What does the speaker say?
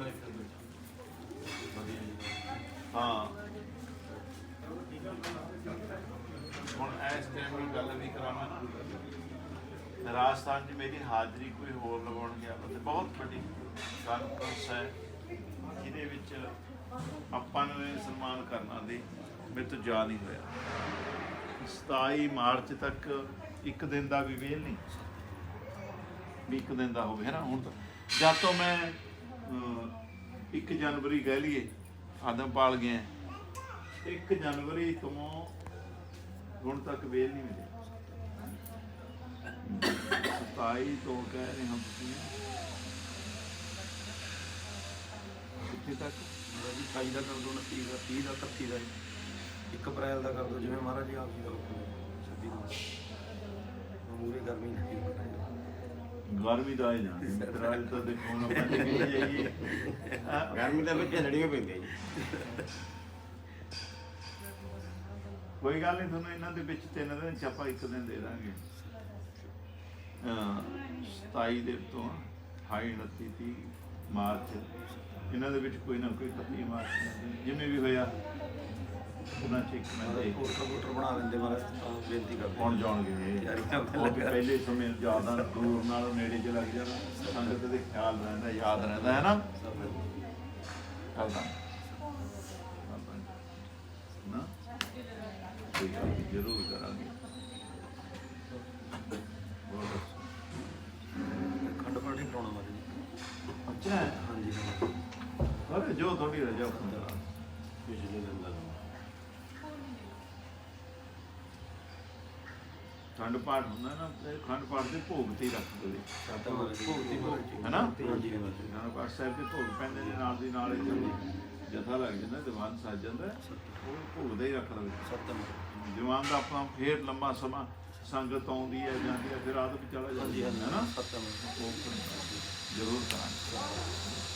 ਮੇਰੇ ਹਾਂ। ਹੁਣ ਦੀ ਰਾਜਸਥਾਨ 'ਚ ਮੇਰੀ ਹਾਜ਼ਰੀ ਕੋਈ ਹੋਰ ਲਗਾਉਣ ਗਿਆ ਉੱਥੇ ਬਹੁਤ ਵੱਡੀ ਕਾਨਫਰੰਸ ਹੈ। ਜਿਹਦੇ ਵਿੱਚ ਆਪਾਂ ਨੂੰ ਇਹ ਸਨਮਾਨ ਕਰਨਾ ਦੇ ਮੇਰੇ ਤੋਂ ਜਾ ਨਹੀਂ ਹੋਇਆ। 27 ਮਾਰਚ ਤੱਕ ਇੱਕ ਦਿਨ ਦਾ ਵੀ ਵੇਲ ਨਹੀਂ। ਵੀ ਇੱਕ ਦਿਨ ਦਾ ਹੋਵੇ, ਹੈ ਨਾ, ਹੁਣ ਤਾਂ। ਜਦ ਤੋਂ ਮੈਂ 1 ਜਨਵਰੀ ਕਹਿ ਲਈਏ ਆਦਮਪਾਲ ਗਿਆ। 1 ਜਨਵਰੀ ਤੋਂ ਹੁਣ ਤੱਕ ਵੇਲ ਨਹੀਂ ਮਿਲੀ 27 ਤੋਂ ਕਹਿ ਰਹੇ ਹਾਂ ਤੁਸੀਂ। ਕਿੱਥੇ ਤੱਕ? ਮਹਾਰਾਜ ਜੀ 28 ਦਾ ਕਰ ਦੋ 29 ਦਾ 30 ਦਾ 31 ਦਾ। 1 ਅਪ੍ਰੈਲ ਦਾ ਕਰ ਦੋ, ਜਿਵੇਂ ਮਹਾਰਾਜ ਜੀ ਆਪ ਜੀ ਦਾ ਹੁਕਮ ਹੈ। 26 ਦਾ ਮੂਰੇ ਗਰਮੀ ਲੱਗੀ ਹੋਈ ਗਰਮੀ ਦਾ ਹੀ ਜਾਣੀ। ਮਿੱਤਰਾਜ ਤਾਂ ਦੇਖੋ ਨਾ ਪਹਿਲੇ ਵੀ ਜਾਈਏ? ਗਰਮੀ ਤਾਂ ਵਿੱਚ ਲੜੀਆਂ ਪੈਂਦੀਆਂ ਜੀ। ਕੋਈ ਗੱਲ ਨਹੀਂ ਤੁਹਾਨੂੰ ਇਹਨਾਂ ਦੇ ਵਿੱਚ ਤਿੰਨ ਦਿਨ ਚ ਆਪਾਂ ਇੱਕ ਦਿਨ ਦੇ ਦਾਂਗੇ। ਅਹ 27 ਦੇ ਤੋਂ 28 29 30 ਮਾਰਚ। ਇਹਨਾਂ ਦੇ ਵਿੱਚ ਕੋਈ ਨਾ ਕੋਈ 31 ਮਾਰਚ ਜਿਵੇਂ ਵੀ ਹੋਇਆ ਉਹਨਾਂ ਚ ਇੱਕ ਮੈਂ ਮਹਾਰਾਜ ਦੇ ਪੋਸਟਰ ਪੋਸਟਰ ਬਣਾ ਦਿੰਦੇ ਮਹਾਰਾਜ ਤਾਂ ਬੇਨਤੀ ਕਰਦੇ ਕੌਣ ਜਾਣਗੇ ਇਹ? ਤਿਆਰੀਆਂ ਉਹ ਵੀ ਪਹਿਲੇ ਸਮੇਂ ਜ਼ਿਆਦਾ ਦੂਰ ਨਾਲ ਨੇੜੇ ਚ ਲੱਗ ਜਾਣਾ ਸੰਗਤ ਦੇ ਖਿਆਲ ਰਹਿੰਦਾ ਯਾਦ ਰਹਿੰਦਾ ਹੈ ਨਾ ਕਰਦਾ ਨਾ ਕੋਈ ਗੱਲ ਨੀ, ਜ਼ਰੂਰ ਕਰਾਂਗੇ ਹੋਰ ਦੱਸੋ। ਖੰਡ ਪਾਠ ਕਰਾਉਣਾ ਅੱਛਾ। ਹਾਂਜੀ। ਅਰੇ ਜੋ ਤੁਹਾਡੀ ਰਜਾ ਹੁੰਦਾ ਪਿਛਲੇ ਦਿਨ ਦਾ ਖੰਡ ਪਾਠ ਹੁੰਦਾ ਨਾ ਤੇ ਖੰਡ ਪਾਠ ਦੇ ਭੋਗ ਤੇ ਹੀ ਰੱਖ ਦੋ ਸਾਤਾ ਮਹਾਰਾਜ ਜੀ ਭਗਤੀ ਭਗਤੀ ਹੈ ਨਾ? ਹਾਂਜੀ ਹਾਂ ਮਹਾਰਾਜ ਜੀ। ਖੰਡ ਪਾਠ ਸਾਹਿਬ ਦੇ ਭੋਗ ਪੈਂਦੇ ਨੇ ਨਾਲ ਦੀ ਨਾਲ ਇੱਕ ਜਥਾ ਲੱਗ ਜਾਂਦਾ ਦੀਵਾਨ ਸੱਜ ਜਾਂਦਾ ਉਹ ਭੋਗ ਦਾ ਹੀ ਰੱਖ ਲਵੇ। ਸਤਿ ਦੀਵਾਨ ਦਾ ਆਪਣਾ ਫੇਰ ਲੰਮਾ ਸਮਾਂ ਸੰਗਤ ਆਉਂਦੀ ਹੈ ਜਾਂਦੀ ਹੈ ਫਿਰ ਆਦਤ ਚਲਾ ਜਾਂਦੀ ਹੈ ਹਾਂਜੀ ਨਾ ਸਤਿ ਉਹ ਜ਼ਰੂਰ ਕਰਾਂਗੇ।